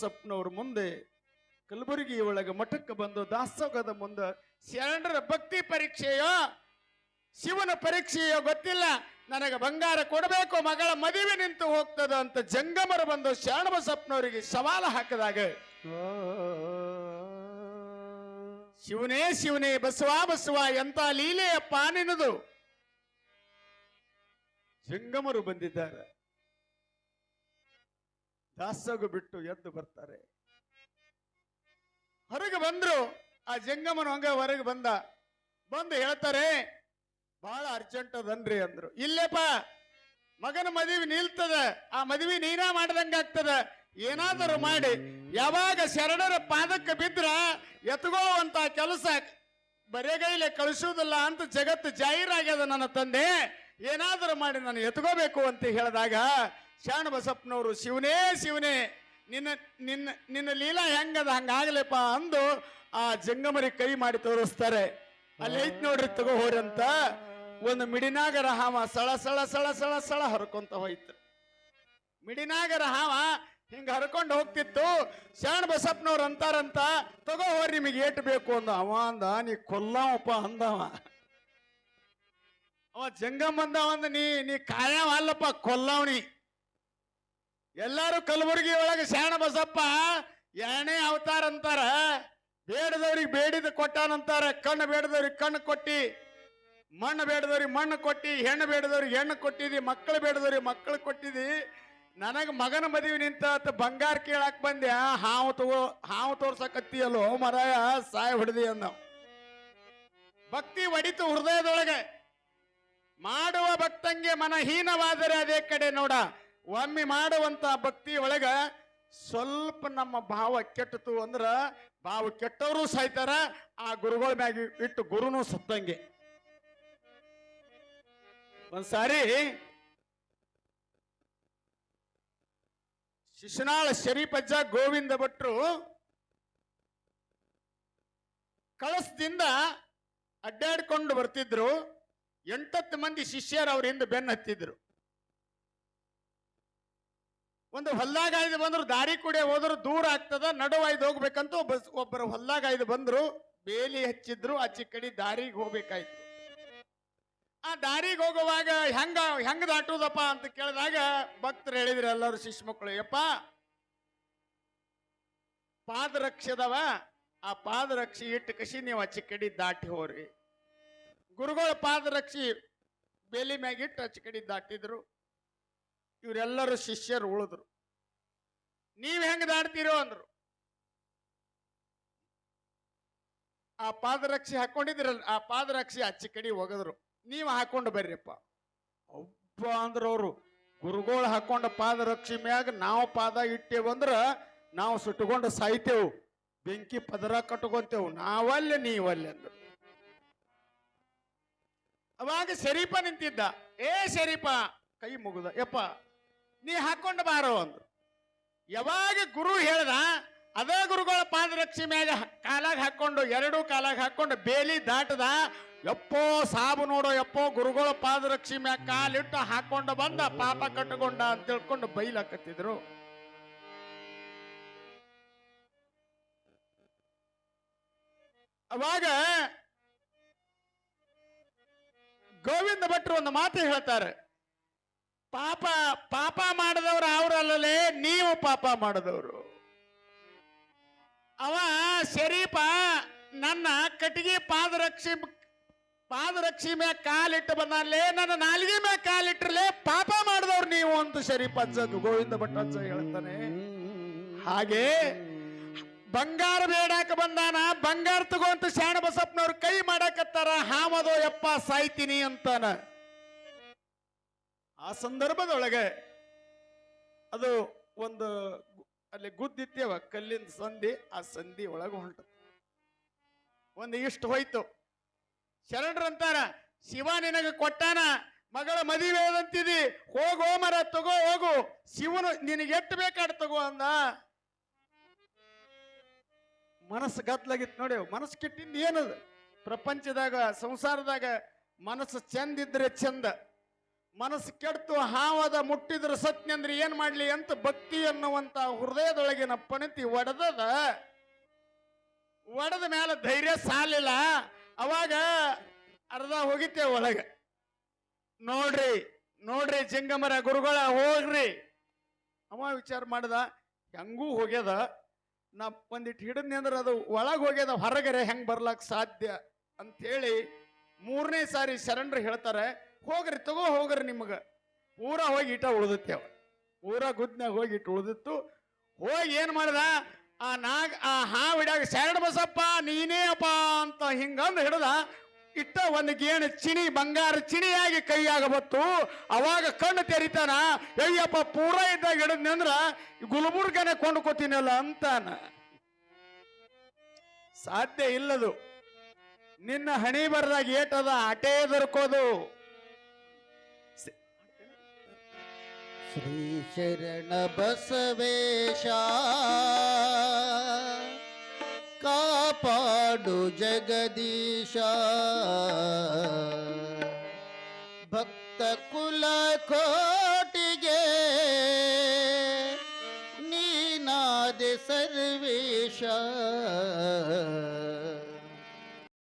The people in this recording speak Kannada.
ಬಸಪ್ಪನವ್ರ ಮುಂದೆ ಕಲಬುರಗಿ ಒಳಗೆ ಮಠಕ್ಕೆ ಬಂದು ದಾಸೋಗದ ಮುಂದೆ ಶರಣರ ಭಕ್ತಿ ಪರೀಕ್ಷೆಯೋ, ಶಿವನ ಪರೀಕ್ಷೆಯೋ ಗೊತ್ತಿಲ್ಲ. ನನಗೆ ಬಂಗಾರ ಕೊಡಬೇಕು, ಮಗಳ ಮದುವೆ ನಿಂತು ಹೋಗ್ತದ ಅಂತ ಜಂಗಮರು ಬಂದು ಶರಣ ಸಪ್ನವರಿಗೆ ಸವಾಲು ಹಾಕಿದಾಗ, ಶಿವನೇ ಶಿವನೇ, ಬಸವ ಬಸವ ಎಂತ ಲೀಲೆಯಪ್ಪ ನಿನ್ನದು. ಜಂಗಮರು ಬಂದಿದ್ದಾರೆ. ದಾಸೋಗ ಬಿಟ್ಟು ಎದ್ದು ಬರ್ತಾರೆ. ಹೊರಗೆ ಬಂದ್ರು, ಆ ಜಂಗಮನ ಹಂಗ ಹೊರಗೆ ಬಂದ. ಬಂದು ಹೇಳ್ತಾರೆ ಬಹಳ ಅರ್ಜೆಂಟ್ ಅದನ್ರಿ ಅಂದ್ರು. ಇಲ್ಲೇಪ, ಮಗನ ಮದುವೆ ನಿಲ್ತದ. ಆ ಮದುವೆ ನೀನ ಮಾಡ್ದಂಗ ಆಗ್ತದ. ಏನಾದರೂ ಮಾಡಿ. ಯಾವಾಗ ಶರಣರ ಪಾದಕ್ಕೆ ಬಿದ್ರ ಎತ್ಕೊಳ್ಳುವಂತ ಕೆಲಸ ಬರೆಗೈಲೆ ಕಳಿಸುವುದಿಲ್ಲ ಅಂತ ಜಗತ್ತು ಜಾಹೀರಾಗ್ಯದ ನನ್ನ ತಂದೆ. ಏನಾದರೂ ಮಾಡಿ ನಾನು ಎತ್ಕೋಬೇಕು ಅಂತ ಹೇಳಿದಾಗ ಶರಣ ಬಸಪ್ಪನವರು ಶಿವನೇ ಶಿವನೇ, ನಿನ್ನ ನಿನ್ನ ನಿನ್ನ ಲೀಲಾ ಹೆಂಗದ ಹಂಗಾಗ್ಲಪ್ಪ ಅಂದು ಆ ಜಂಗಮರಿ ಕೈ ಮಾಡಿ ತೋರಿಸ್ತಾರೆ. ಅಲ್ಲಿ ಐತ್ ನೋಡ್ರಿ, ತಗೋ ಹೋರಂತ ಒಂದು ಮಿಡಿನಾಗರ ಹಾವ ಸಳ ಸಳ ಸಳ ಸಳ ಸಳ ಹರ್ಕೊಂತ ಹೋಯ್ತು. ಮಿಡಿನಾಗರ ಹಾವ ಹಿಂಗ ಹರ್ಕೊಂಡು ಹೋಗ್ತಿತ್ತು. ಶರಣ ಬಸಪ್ಪನವ್ರು ಅಂತಾರಂತ, ತಗೋ ಹೋರಿ, ನಿಮಗೆ ಏಟ್ ಬೇಕು ಅಂದ. ಅವ ಅಂದ, ನೀ ಕೊಲ್ಲವಪ್ಪ ಅಂದವ. ಅವ ಜಂಗಮ್ ಅಂದ, ನೀ ನೀ ಕಾಯವ ಅಲ್ಲಪ್ಪ, ಕೊಲ್ಲವನಿ. ಎಲ್ಲಾರು ಕಲಬುರಗಿ ಒಳಗೆ ಶಾಣ ಬಸಪ್ಪ, ಎರಡನೇ ಅವತಾರ ಅಂತಾರ. ಬೇಡದವ್ರಿಗೆ ಬೇಡಿದ ಕೊಟ್ಟಾನಂತಾರ ಕಣ್ಣು ಬೇಡದವ್ರಿಗೆ ಕಣ್ಣು ಕೊಟ್ಟಿ, ಮಣ್ಣು ಬೇಡದವ್ರಿಗೆ ಮಣ್ಣು ಕೊಟ್ಟಿ, ಹೆಣ್ಣು ಬೇಡದವ್ರಿಗೆ ಹೆಣ್ಣು ಕೊಟ್ಟಿದಿ, ಮಕ್ಕಳು ಬೇಡದವ್ರಿಗೆ ಮಕ್ಕಳು ಕೊಟ್ಟಿದಿ. ನನಗೆ ಮಗನ ಮದುವೆ ನಿಂತ ಬಂಗಾರ ಕೇಳಾಕ್ ಬಂದೆ. ಹಾವು ತಗೋ, ಹಾವು ತೋರ್ಸಕತ್ತೀಯಲ್ಲೋ ಮರಾಯ, ಸಾಯ ಹೊಡೆದಿ ಅಂದ ಭಕ್ತಿ ಒಡಿತು ಹೃದಯದೊಳಗೆ. ಮಾಡುವ ಭಕ್ತಂಗೆ ಮನಹೀನವಾದರೆ ಅದೇ ಕಡೆ ನೋಡ. ಒಮ್ಮೆ ಮಾಡುವಂತ ಭಕ್ತಿ ಒಳಗ ಸ್ವಲ್ಪ ನಮ್ಮ ಭಾವ ಕೆಟ್ಟತು ಅಂದ್ರ ಭಾವ ಕೆಟ್ಟವರು ಸಾಯ್ತಾರ, ಆ ಗುರುಗಳ ಮ್ಯಾಗ ಇಟ್ಟು ಗುರುನು ಸತ್ತಂಗೆ. ಒಂದ್ಸಾರಿ ಶಿಶುನಾಳ ಶರೀಫಜ್ಜ ಗೋವಿಂದ ಭಟ್ರು ಕಳಸದಿಂದ ಅಡ್ಡಾಡ್ಕೊಂಡು ಬರ್ತಿದ್ರು. ಎಂಟತ್ತು ಮಂದಿ ಶಿಷ್ಯರು ಅವ್ರ ಹಿಂದೆ ಬೆನ್ನ ಹತ್ತಿದ್ರು. ಒಂದು ಹೊಲ್ದಾಗ ಆಯ್ದು ಬಂದ್ರು, ದಾರಿ ಕುಡಿಯ ಹೋದ್ರು, ದೂರ ಆಗ್ತದ ನಡುವಾಯ್ದು ಹೋಗ್ಬೇಕಂತ ಒಬ್ಬ ಒಬ್ಬರು ಹೊಲ್ದಾಗ ಆಯ್ದು ಬಂದ್ರು, ಬೇಲಿ ಹಚ್ಚಿದ್ರು ಆಚೆ ಕಡೆ ದಾರಿಗೆ ಹೋಗ್ಬೇಕಾಯ್ತು. ಆ ದಾರಿಗೆ ಹೋಗುವಾಗ ಹೆಂಗ ಹೆಂಗ ದಾಟುವುದಪ್ಪ ಅಂತ ಕೇಳಿದಾಗ ಭಕ್ತರು ಹೇಳಿದ್ರು ಎಲ್ಲರೂ ಶಿಶು ಮಕ್ಕಳು, ಯಪ್ಪ, ಪಾದರಕ್ಷದವ, ಆ ಪಾದರಕ್ಷಿ ಇಟ್ಟು ಕಸಿ ನೀವು ಆಚೆ ಕಡೆ ದಾಟಿ ಹೋರಿ ಗುರುಗಳ ಪಾದರಕ್ಷಿ ಬೇಲಿ ಮ್ಯಾಗಿಟ್ಟು ಆಚೆ ಕಡೆ ದಾಟಿದ್ರು. ಇವರೆಲ್ಲರೂ ಶಿಷ್ಯರು ಉಳಿದ್ರು. ನೀವ್ ಹೆಂಗೆ ದಾಡ್ತೀರೋ ಅಂದ್ರು. ಆ ಪಾದರಕ್ಷೆ ಹಾಕೊಂಡಿದ್ರಲ್ಲ, ಆ ಪಾದರಕ್ಷೆ ಅಚ್ಚಿ ಕಡೆ ಒಗದ್ರು. ನೀವು ಹಾಕೊಂಡು ಬರ್ರಿಪ್ಪ. ಒಬ್ಬ ಅಂದ್ರ ಅವರು. ಗುರುಗಳು ಹಾಕೊಂಡ ಪಾದರಕ್ಷೆ ಮ್ಯಾಗ ನಾವು ಪಾದ ಇಟ್ಟೇವಂದ್ರ ನಾವು ಸುಟ್ಟುಕೊಂಡು ಸಾಯ್ತೇವು. ಬೆಂಕಿ ಪದರ ಕಟ್ಕೊಂತೇವು. ನಾವಲ್ಲೆ ನೀವಲ್ಲೆ ಅಂದ್ರು. ಅವಾಗ ಶರೀಪ ನಿಂತಿದ್ದ. ಏ ಶರೀಫ, ಕೈ ಮುಗಿದ. ಯಪ್ಪ ನೀ ಹಾಕೊಂಡು ಬಾರೋ ಅಂದ್ರು. ಯಾವಾಗ ಗುರು ಹೇಳ್ದ, ಅದೇ ಗುರುಗಳ ಪಾದರಕ್ಷೆ ಮ್ಯಾಗ ಕಾಲಾಗ ಹಾಕೊಂಡು, ಎರಡು ಕಾಲಾಗ ಹಾಕೊಂಡು ಬೇಲಿ ದಾಟದ ಯಪ್ಪೋ ಸಾಬು ನೋಡೋ, ಎಪ್ಪೋ ಗುರುಗಳ ಪಾದರಕ್ಷೆ ಮ್ಯಾಗ ಕಾಲಿಟ್ಟು ಹಾಕೊಂಡು ಬಂದ ಪಾಪ ಕಟ್ಟಕೊಂಡ ಅಂತ ತಿಳ್ಕೊಂಡು ಬೈಲಾಕತ್ತಿದ್ರು. ಅವಾಗ ಗೋವಿಂದ ಭಟ್ರು ಒಂದು ಮಾತು ಹೇಳ್ತಾರೆ. ಪಾಪ ಪಾಪ ಮಾಡಿದವರು ಅವರಲ್ಲಲೇ ನೀವು ಪಾಪ ಮಾಡಿದವರು. ಅವ ಶರೀಪ ನನ್ನ ಕಟ್ಟಿಗೆ ಪಾದರಕ್ಷಿ ಪಾದರಕ್ಷಿ ಮ್ಯಾಗ ಕಾಲಿಟ್ಟು ಬಂದಲ್ಲೇ ನನ್ನ ನಾಲಿಗೆ ಮ್ಯಾಗ ಕಾಲಿಟ್ರಲೇ ಪಾಪ ಮಾಡಿದವ್ರು ನೀವು ಅಂತ ಶರೀಫ್ ಅಜ್ಜ ಗೋವಿಂದ ಭಟ್ ಅಜ್ಜ ಹೇಳ್ತಾನೆ. ಹಾಗೆ ಬಂಗಾರ ಬೇಡಾಕ ಬಂದಾನ, ಬಂಗಾರ ತಗೋಂತ ಶಾಣ ಬಸಪ್ಪನವ್ರು ಕೈ ಮಾಡಾಕತ್ತಾರ, ಹಾಮದೋ ಯಪ್ಪ ಸಾಯ್ತೀನಿ ಅಂತಾನ. ಆ ಸಂದರ್ಭದೊಳಗೆ ಅದು ಒಂದು ಅಲ್ಲಿ ಗುದ್ದಿತ್ತೇವ ಕಲ್ಲಿನ ಸಂಧಿ, ಆ ಸಂಧಿ ಒಳಗೆ ಹೊಂಟ ಒಂದು ಇಷ್ಟು ಹೋಯ್ತು. ಶರಣರಂತಾರ, ಶಿವ ನಿನಗೆ ಕೊಟ್ಟಾನ, ಮಗಳ ಮದುವೆ ಅಂತಿದಿ ಹೋಗೋ ಮರ ತಗೋ ಹೋಗು, ಶಿವನು ನಿನಗೆ ಎಟ್ಟು ಬೇಕಾಡ್ ತಗೋ ಅಂದ. ಮನಸ್ಸು ಗದ್ಲಾಗಿತ್ತು ನೋಡಿ, ಮನಸ್ಸು ಕೆಟ್ಟಿಂದ ಏನದು? ಪ್ರಪಂಚದಾಗ, ಸಂಸಾರದಾಗ ಮನಸ್ಸು ಚಂದಿದ್ರೆ ಚಂದ. ಮನಸ್ಸು ಕೆಡ್ತು ಹಾವದ ಮುಟ್ಟಿದ್ರ ಸತ್ಯ ಅಂದ್ರೆ ಏನ್ ಮಾಡ್ಲಿ ಅಂತ ಭಕ್ತಿ ಅನ್ನುವಂತ ಹೃದಯದೊಳಗಿನ ಪಣತಿ ಒಡೆದದ. ಒಡೆದ ಮೇಲೆ ಧೈರ್ಯ ಸಾಲಿಲ್ಲ. ಅವಾಗ ಅರ್ಧ ಹೋಗಿತ್ತೆ ಒಳಗೆ. ನೋಡ್ರಿ ನೋಡ್ರಿ ಜಂಗಮರ ಗುರುಗಳ ಹೋಗ್ರಿ. ಅವ ವಿಚಾರ ಮಾಡ್ದ, ಹೆಂಗೂ ಹೋಗ್ಯದ. ನಾ ಒಂದಿಟ್ಟು ಹಿಡಿದ್ನಿ ಅಂದ್ರೆ ಅದು ಒಳಗೆ ಹೋಗ್ಯದ, ಹೊರಗರೆ ಹೆಂಗ್ ಬರ್ಲಾಕ್ ಸಾಧ್ಯ ಅಂಥೇಳಿ ಮೂರನೇ ಸಾರಿ ಶರಣರು ಹೇಳ್ತಾರೆ ಹೋಗ್ರಿ, ತಗೋ ಹೋಗ್ರಿ ನಿಮ್ಗೆ. ಊರ ಹೋಗಿ ಇಟ ಉಳಿದತ್ತೆ ಅವ. ಊರ ಗುದ್ನ್ಯಾಗ ಹೋಗಿ ಇಟ್ಟು ಉಳ್ದಿತ್ತು. ಹೋಗಿ ಏನು ಮಾಡ್ದ? ಆ ನಾಗ, ಆ ಹಾವಿಡ್ಯಾಗ ಸ್ಯಾರಡ್ ಬಸಪ್ಪ, ನೀನೇ ಅಪ್ಪ ಅಂತ ಹಿಂಗಂದು ಹಿಡ್ದ, ಇಟ್ಟ ಒಂದು ಗೇಣು ಚಿಣಿ, ಬಂಗಾರ ಚಿಣಿಯಾಗಿ ಕೈಯಾಗ ಬತ್ತು. ಅವಾಗ ಕಣ್ಣು ತೆರಿತಾನ, ಅಯ್ಯಪ್ಪ, ಪೂರ ಇದ್ದಾಗ ಹಿಡಿದ್ನಿ ಅಂದ್ರ ಗುಲ್ಬುರ್ಗನೆ ಕೊಂಡ್ಕೋತೀನಲ್ಲ ಅಂತಾನ. ಸಾಧ್ಯ ಇಲ್ಲದು. ನಿನ್ನ ಹಣಿ ಬರ್ದಾಗ ಏಟದ, ಅಟೇ ಎದರ್ಕೋದು. ಶ್ರೀ ಶರಣ ಬಸವೇಶ. ಕಾಪಾಡು ಜಗದೀಶ. ಭಕ್ತ ಕುಲ ಕೋಟಿಗೆ ನೀನಾದೆ ಸರ್ವೇಶ.